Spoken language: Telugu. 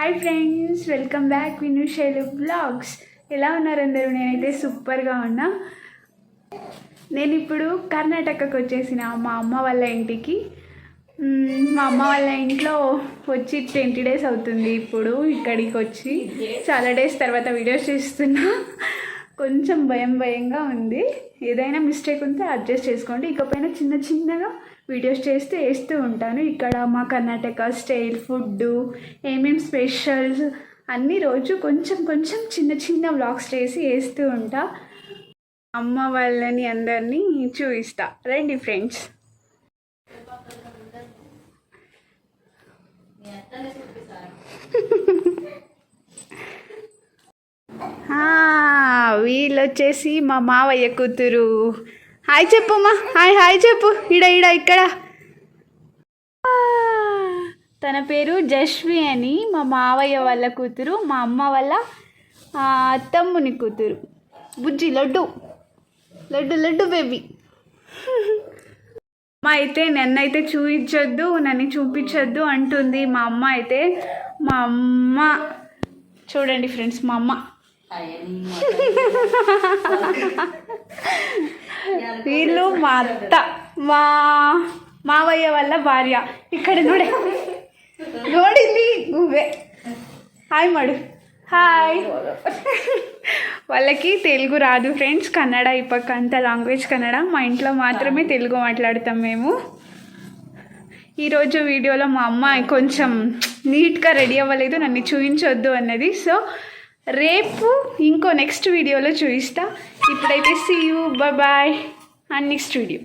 హాయ్ ఫ్రెండ్స్ వెల్కమ్ బ్యాక్ విను శైలు బ్లాగ్స్. ఎలా ఉన్నారు అందరూ? నేనైతే సూపర్గా ఉన్నా. నేను ఇప్పుడు కర్ణాటకకు వచ్చేసిన మా అమ్మ వాళ్ళ ఇంటికి. మా అమ్మ వాళ్ళ ఇంట్లో వచ్చి ట్వంటీ డేస్ అవుతుంది ఇప్పుడు ఇక్కడికి వచ్చి. చాలా డేస్ తర్వాత వీడియోస్ చేస్తున్నా. కొంచెం భయం భయంగా ఉంది. ఏదైనా మిస్టేక్ ఉంటే అడ్జస్ట్ చేసుకోండి. ఇకపైన చిన్న చిన్నగా వీడియోస్ చేస్తే వేస్తూ ఉంటాను. ఇక్కడ మా కర్ణాటక స్టైల్ ఫుడ్ ఏమేమి స్పెషల్స్ అన్ని రోజు కొంచెం కొంచెం చిన్న చిన్న వ్లాగ్స్ చేసి వేస్తూ ఉంటా. అమ్మ వాళ్ళని అందరినీ చూపిస్తా రండి ఫ్రెండ్స్ వీళ్ళు వచ్చేసి మా మావయ్య కూతురు. హాయ్ చెప్పమ్మా హాయ్ హాయ్ చెప్పు. ఇడ ఇడ ఇక్కడ. తన పేరు జస్వి అని మా మావయ్య వాళ్ళ కూతురు మా అమ్మ వాళ్ళ తమ్ముని కూతురు. బుజ్జి లడ్డు. లడ్డు లడ్డు బేబీ. అమ్మ అయితే నన్నైతే చూపించొద్దు నన్ను చూపించొద్దు అంటుంది మా అమ్మ అయితే. మా అమ్మ చూడండి ఫ్రెండ్స్ మా అమ్మ. వీళ్ళు మా అత్త మా మావయ్య వాళ్ళ భార్య. ఇక్కడ చూడే. నోడింది నువ్వే. హాయ్ మడు. హాయ్. వాళ్ళకి తెలుగు రాదు ఫ్రెండ్స్. కన్నడ ఇప్పక అంత లాంగ్వేజ్ కన్నడ. మా ఇంట్లో మాత్రమే తెలుగు మాట్లాడతాం మేము. ఈరోజు వీడియోలో మా అమ్మ కొంచెం నీట్గా రెడీ అవ్వలేదు. నన్ను చూపించొద్దు అన్నది. సో రేపు ఇంకో నెక్స్ట్ వీడియోలో చూపిస్తా. ఇప్పుడైతే see you bye and next video